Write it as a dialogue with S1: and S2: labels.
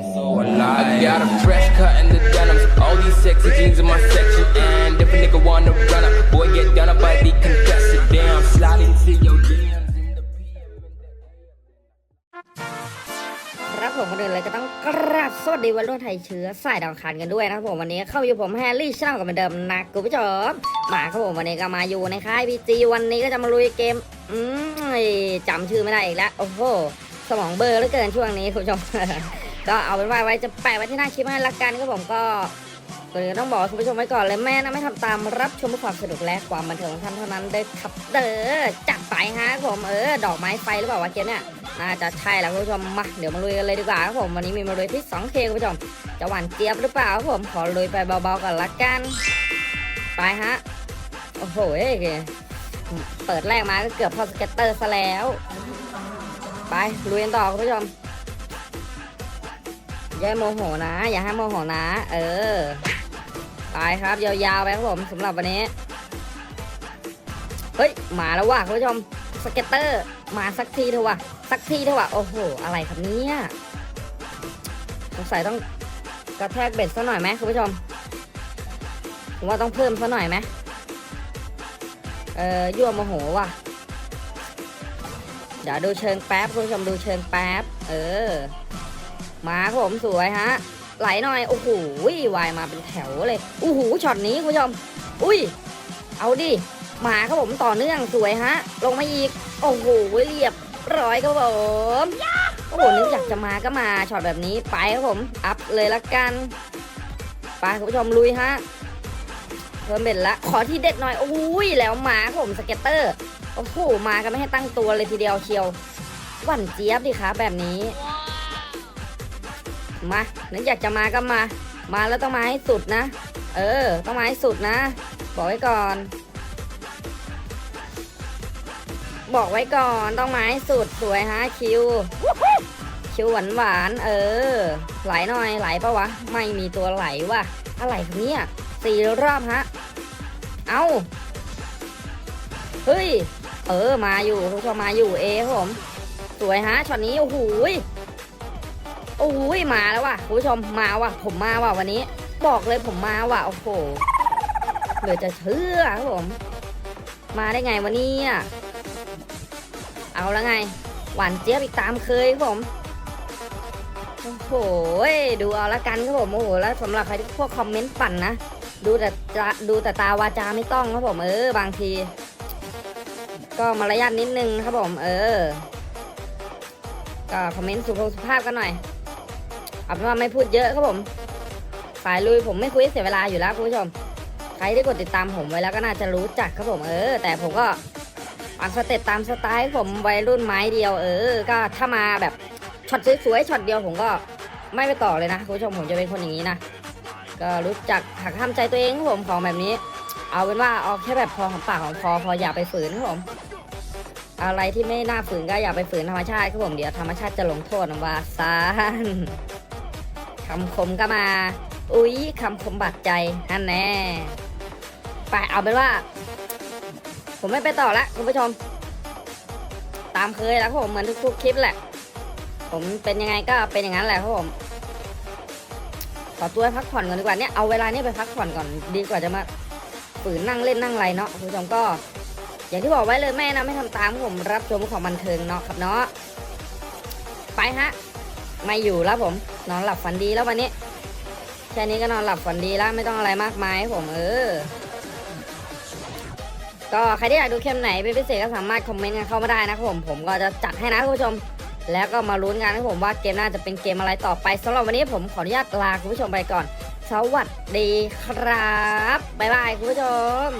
S1: so alive. I got a fresh cut in the denims. All these sexy jeans in my section. And if a nigga wanna run up, boy, get done up by the contested. Damn, slide into your DMs
S2: ครับผมคนอื่นเลยก็ต้องกราบสวัสดีวันรุ่นไทยเชื้อสายดาวคารกันด้วยนะครับผมวันนี้เข้าอยู่ผมแฮร์รี่ชาแนลกับเหมือนเดิมนะคุณผู้ชมมาครับผมวันนี้ก็มาอยู่ในค่ายพีจีวันนี้ก็จะมาลุยเกม อืมจำชื่อไม่ได้อีกแล้ว โอ้โห สมองเบลอร์เหลือเกินช่วงนี้คุณผู้ชม ก็เอาเป็นว่าไว้จะแปะไว้ที่หน้าคลิปให้ละกันครับผมก็ก่อนอื่นต้องบอกคุณผู้ชมไว้ก่อนเลยแม่นะไม่ทำตามรับชมเพื่อความสนุกและความบันเทิงของท่านเท่านั้นเด้อครับเด้อจัดไปฮะผมเออดอกไม้ไฟหรือเปล่าวะเกมเนี่ยน่าจะใช่แล้วคุณผู้ชมมาเดี๋ยวมาลุยกันเลยดีกว่าครับผมวันนี้มีมาลุยที่2เคคุณผู้ชมจะหวานเจี๊ยบหรือเปล่าครับผมขอลุยไปเบาๆก่อนละกัน ไปฮะโอ้โหเอ้เปิดแรกมาก็เกือบพอสเก็ตเตอร์ซะแล้ว ไปลุยกันต่อคุณผู้ชม อย่าโมโหนะ อย่าให้โมโหนะ เออไปครับยาวๆไปครับผมสำหรับวันนี้เฮ้ยมาแล้วว่ะคุณผู้ชมสเก็ตเตอร์มาสักทีเถอะว่ะสักทีเถอะว่ะโอ้โห อะไรครับเนี่ยสงสัยต้องกระแทกเบ็ดซะหน่อยไหมคุณผู้ชมผมว่าต้องเพิ่มซะหน่อยไหมเอ่อยั่วโมโหว่ะเดี๋ยวดูเชิงแป๊บคุณผู้ชมดูเชิงแป๊บ เออ มาครับผมสวยฮะ ไหลหน่อย โอ้โหวายมาเป็นแถวเลยโอ้โหช็อตนี้คุณผู้ชมอุ้ย เอาดิมาครับผมต่อเนื่องสวยฮะ ลงมาอีก โอ้โหเรียบร้อยครับผมโอ้โหนึกอยากจะมาก็มาช็อตแบบนี้ไปครับผมอัพเลยละกันไปคุณผู้ชมลุยฮะเพิ่มเบ็ดละขอที่เด็ดหน่อยโอ้ยแล้วมาครับผมสเก็ตเตอร์โอ้โหมากันไม่ให้ตั้งตัวเลยทีเดียวเชียวหวั่นเจี๊ยบดิคะแบบนี้ มานึกอยากจะมาก็มา มาแล้วต้องมาให้สุดนะ เออ ต้องมาให้สุดนะ บอกไว้ก่อน บอกไว้ก่อนต้องมาให้สุดสวยฮะคิว คิวหวานหวานเออ ไหลหน่อยไหลปะวะ ไม่มีตัวไหลว่ะ อะไรครับเนี่ยสี่รอบฮะ เอาเฮ้ย เออ มาอยู่คุณผู้ชมมาอยู่เอผม สวยฮะช็อตนี้ โอ้โห โอ้ยมาแล้วว่ะคุณผู้ชมมาว่ะ ผมมาว่ะวันนี้ บอกเลยผมมาว่ะโอ้โหเหลือจะเชื่อครับผม มาได้ไงวันนี้อะเอาแล้วไง หวานเจี๊ยบอีกตามเคยครับผมโอ้โหดูเอาละกันครับผมโอ้โหแล้วสำหรับใครที่พวกคอมเมนต์ปั่นนะดูแต่ดูแต่ตาวาจาไม่ต้องครับผมเออบางที ก็มารยาทนิดนึงครับผม เออ ก็คอมเมนต์สุภาพสุภาพกันหน่อย เอาเป็นว่าไม่พูดเยอะครับผม สายลุยผมไม่คุยเสียเวลาอยู่แล้วคุณผู้ชม ใครที่กดติดตามผมไว้แล้วก็น่าจะรู้จักครับผมเออ แต่ผมก็อันสเต็ปตามสไตล์ผมวัยรุ่นไม้เดียวเออ ก็ถ้ามาแบบช็อตสวยๆช็อตเดียวผมก็ไม่ไปต่อเลยนะคุณผู้ชมผมจะเป็นคนอย่างนี้นะก็รู้จักหักห้ามใจตัวเองครับผมของแบบนี้ เอาเป็นว่าเอาแค่แบบพอของปากของคอพออย่าไปฝืนครับผมอะไรที่ไม่น่าฝืนก็อย่าไปฝืนธรรมชาติครับผมเดี๋ยวธรรมชาติจะลงโทษนะว่าซานำคมก็มา อุ๊ยคำคมบาดใจนั่นแน่ไปเอาเป็นว่า ผมไม่ไปต่อละคุณผู้ชม ตามเคยแล้วครับผมเหมือนทุกๆคลิปแหละ ผมเป็นยังไงก็เป็นอย่างนั้นแหละครับผมขอตัวพักผ่อนก่อนดีกว่าเนี่ยเอาเวลาเนี้ไปพักผ่อนก่อนดีกว่าจะมาฝืนนั่งเล่นนั่งไรเนาะคุณผู้ชมก็ อย่างที่บอกไว้เลยแม่นะไม่ทำตามผมรับชมของบันเทิงเนาะครับเนาะไปฮะ ไม่อยู่แล้วผม นอนหลับฝันดีแล้ววันนี้ แค่นี้ก็นอนหลับฝันดีแล้วไม่ต้องอะไรมากมายผมเออ ก็ใครที่อยากดูเกมไหนเป็นพิเศษก็สามารถคอมเมนต์กันเข้ามาได้นะครับผม ผมก็จะจัดให้นะคุณผู้ชม แล้วก็มาลุ้นกันนะผมว่าเกมหน้าจะเป็นเกมอะไรต่อไปสำหรับวันนี้ผมขออนุญาตลาคุณผู้ชมไปก่อน สวัสดีครับบ๊ายบายคุณผู้ชม